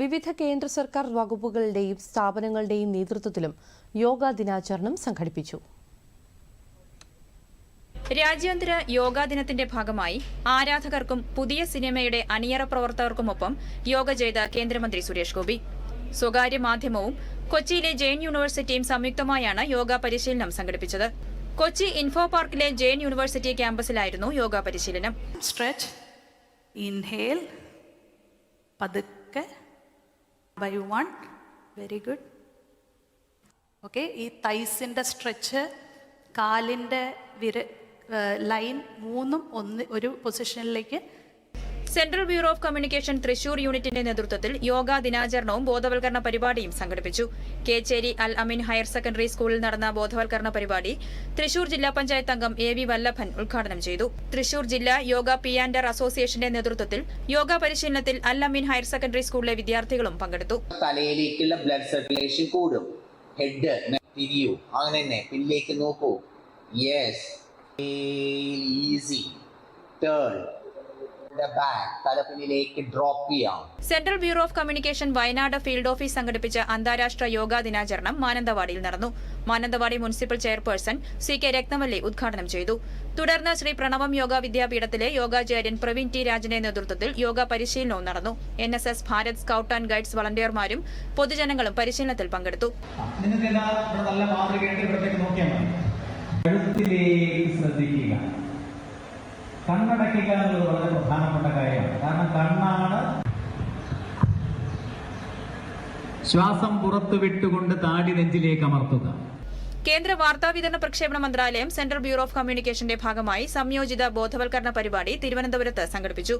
വിവിധ കേന്ദ്ര സർക്കാർ വകുപ്പുകളുടെയും സ്ഥാപനങ്ങളുടെയും നേതൃത്വത്തിലും യോഗാ ദിനാചരണം സംഘടിപ്പിച്ചു. രാജ്യാന്തര യോഗാ ദിനത്തിന്റെ ഭാഗമായി ആരാധകർക്കും പുതിയ സിനിമയുടെ അണിയറ പ്രവർത്തകർക്കുമൊപ്പം യോഗ ചെയ്ത കേന്ദ്രമന്ത്രി സുരേഷ് ഗോപി. സ്വകാര്യ മാധ്യമവും കൊച്ചിയിലെ ജെയിൻ യൂണിവേഴ്സിറ്റിയും സംയുക്തമായാണ് യോഗ പരിശീലനം സംഘടിപ്പിച്ചത്. കൊച്ചി ഇൻഫോ പാർക്കിലെ ജെയിൻ യൂണിവേഴ്സിറ്റി ക്യാമ്പസിലായിരുന്നു യോഗ പരിശീലനം. സ്ട്രെച്ച് ഇൻഹേൽ പതുക്കെ by one very good okay ഈ തൈസിന്റെ സ്ട്രെച്ച് കാലിന്റെ വിര ലൈൻ മൂന്നും ഒന്ന് ഒരു പൊസിഷനിലേക്ക് central bureau of communication Thrissur യൂണിറ്റിന്റെ നേതൃത്വത്തിൽ യോഗാ ദിനാചരണവും ബോധവൽക്കരണ പരിപാടിയും സംഘടിപ്പിച്ചു. കേച്ചേരി അൽ അമീൻ ഹയർ സെക്കൻഡറി സ്കൂളിൽ നടന്ന ബോധവൽക്കരണ പരിപാടി തൃശൂർ ജില്ലാ പഞ്ചായത്ത് അംഗം എ വി വല്ലഭൻ ഉദ്ഘാടനം ചെയ്തു. തൃശൂർ ജില്ലാ യോഗ പിയാൻഡർ അസോസിയേഷന്റെ നേതൃത്വത്തിൽ യോഗ പരിശീലനത്തിൽ അൽ അമീൻ ഹയർ സെക്കൻഡറി സ്കൂളിലെ വിദ്യാർത്ഥികളും പങ്കെടുത്തു. ബ്ലഡ് സർക്കുലേഷൻ കൂടും. ഹെഡ് തിരിയൂ. അങ്ങനെ തന്നെ പിന്നിലേക്ക് നോക്കൂ. യെസ് ഈസി ടേൺ ഡ്രോപ്പ് ചെയ്യാം. Central bureau of communication Wayanad field office സംഘടിപ്പിച്ച അന്താരാഷ്ട്ര യോഗാ ദിനാചരണം മാനന്തവാടിയിൽ നടന്നു. Mananthavady municipal chairperson C K Rakthamalli ഉദ്ഘാടനം ചെയ്തു. തുടർന്ന് ശ്രീ പ്രണവം യോഗ വിദ്യാപീഠത്തിലെ യോഗാചാര്യൻ പ്രവീൺ ടി രാജന്റെ നേതൃത്വത്തിൽ യോഗ പരിശീലനവും നടന്നു. N S S Bharat scout and guides വളണ്ടിയർമാരും പൊതുജനങ്ങളും പരിശീലനത്തിൽ പങ്കെടുത്തു. നല്ല മാതൃകയായിട്ട് ഇവിടത്തേക്ക് നോക്കിയാൽ മതി. കഴുത്തിലേക്ക് ശ്രദ്ധിക്കുക. കണ്ണടയ്ക്കുക എന്നുള്ളത് വളരെ പ്രധാനപ്പെട്ട കാര്യമാണ്. കാരണം കണ്ണാണ് ശ്വാസം പുറത്തു വിട്ടുകൊണ്ട് താടി നെഞ്ചിലേക്ക് അമർത്തുക. കേന്ദ്ര വാർത്താവിതരണ പ്രക്ഷേപണ മന്ത്രാലയം സെൻട്രൽ ബ്യൂറോ ഓഫ് കമ്മ്യൂണിക്കേഷന്റെ ഭാഗമായി സംയോജിത ബോധവൽക്കരണ പരിപാടി തിരുവനന്തപുരത്ത് സംഘടിപ്പിച്ചു.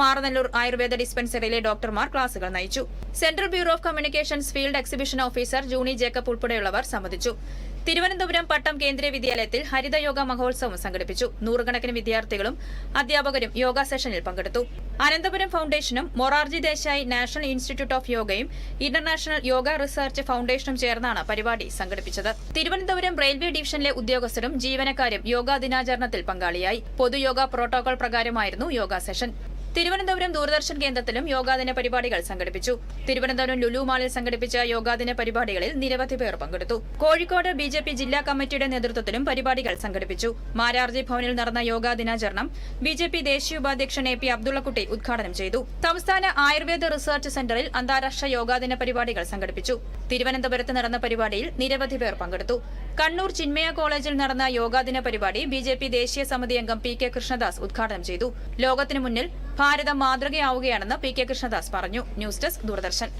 മാറനല്ലൂർ ആയുർവേദ ഡിസ്പെൻസറിയിലെ ഡോക്ടർമാർ ക്ലാസുകൾ നയിച്ചു. Central bureau of communications field exhibition officer Juni Jacob ഉൾപ്പെടെയുള്ളവർ സംബന്ധിച്ചു. തിരുവനന്തപുരം പട്ടം കേന്ദ്രീയ വിദ്യാലയത്തിൽ ഹരിതയോഗ മഹോത്സവം സംഘടിപ്പിച്ചു. നൂറുകണക്കിന് വിദ്യാർത്ഥികളും അധ്യാപകരും യോഗ സെഷനിൽ പങ്കെടുത്തു. Ananthapuram ഫൗണ്ടേഷനും Morarji Desai national institute of യോഗയും ഇന്റർനാഷണൽ യോഗ റിസർച്ച് ഫൗണ്ടേഷനും ചേർന്നാണ് പരിപാടി സംഘടിപ്പിച്ചത്. തിരുവനന്തപുരം റെയിൽവേ ഡിവിഷനിലെ ഉദ്യോഗസ്ഥരും ജീവനക്കാരും യോഗാ ദിനാചരണത്തിൽ പങ്കാളിയായി. പൊതുയോഗ പ്രോട്ടോകോൾ പ്രകാരമായിരുന്നു യോഗ സെഷൻ. തിരുവനന്തപുരം ദൂരദർശൻ കേന്ദ്രത്തിലും യോഗാദിന പരിപാടികൾ സംഘടിപ്പിച്ചു. തിരുവനന്തപുരം ലുലു മാളിൽ സംഘടിപ്പിച്ച യോഗാദിന പരിപാടികളിൽ നിരവധി പേർ പങ്കെടുത്തു. കോഴിക്കോട് ബി ജെ പി ജില്ലാ കമ്മിറ്റിയുടെ നേതൃത്വത്തിലും പരിപാടികൾ സംഘടിപ്പിച്ചു. മാരാർജി ഭവനിൽ നടന്ന യോഗാ ദിനാചരണം ബി ജെ പി ദേശീയ ഉപാധ്യക്ഷൻ എ പി അബ്ദുള്ളക്കുട്ടി ഉദ്ഘാടനം ചെയ്തു. സംസ്ഥാന ആയുർവേദ റിസർച്ച് സെന്ററിൽ അന്താരാഷ്ട്ര യോഗാദിന പരിപാടികൾ സംഘടിപ്പിച്ചു. തിരുവനന്തപുരത്ത് നടന്ന പരിപാടിയിൽ നിരവധി പേർ പങ്കെടുത്തു. കണ്ണൂർ ചിന്മയ കോളേജിൽ നടന്ന യോഗാദിന പരിപാടി ബി ജെ പി ദേശീയ സമിതി അംഗം പി കെ കൃഷ്ണദാസ് ഉദ്ഘാടനം ചെയ്തു. ലോകത്തിനു മുന്നിൽ ഭാരതം മാതൃകയാവുകയാണെന്ന് പി കെ കൃഷ്ണദാസ് പറഞ്ഞു. News desk Doordarshan.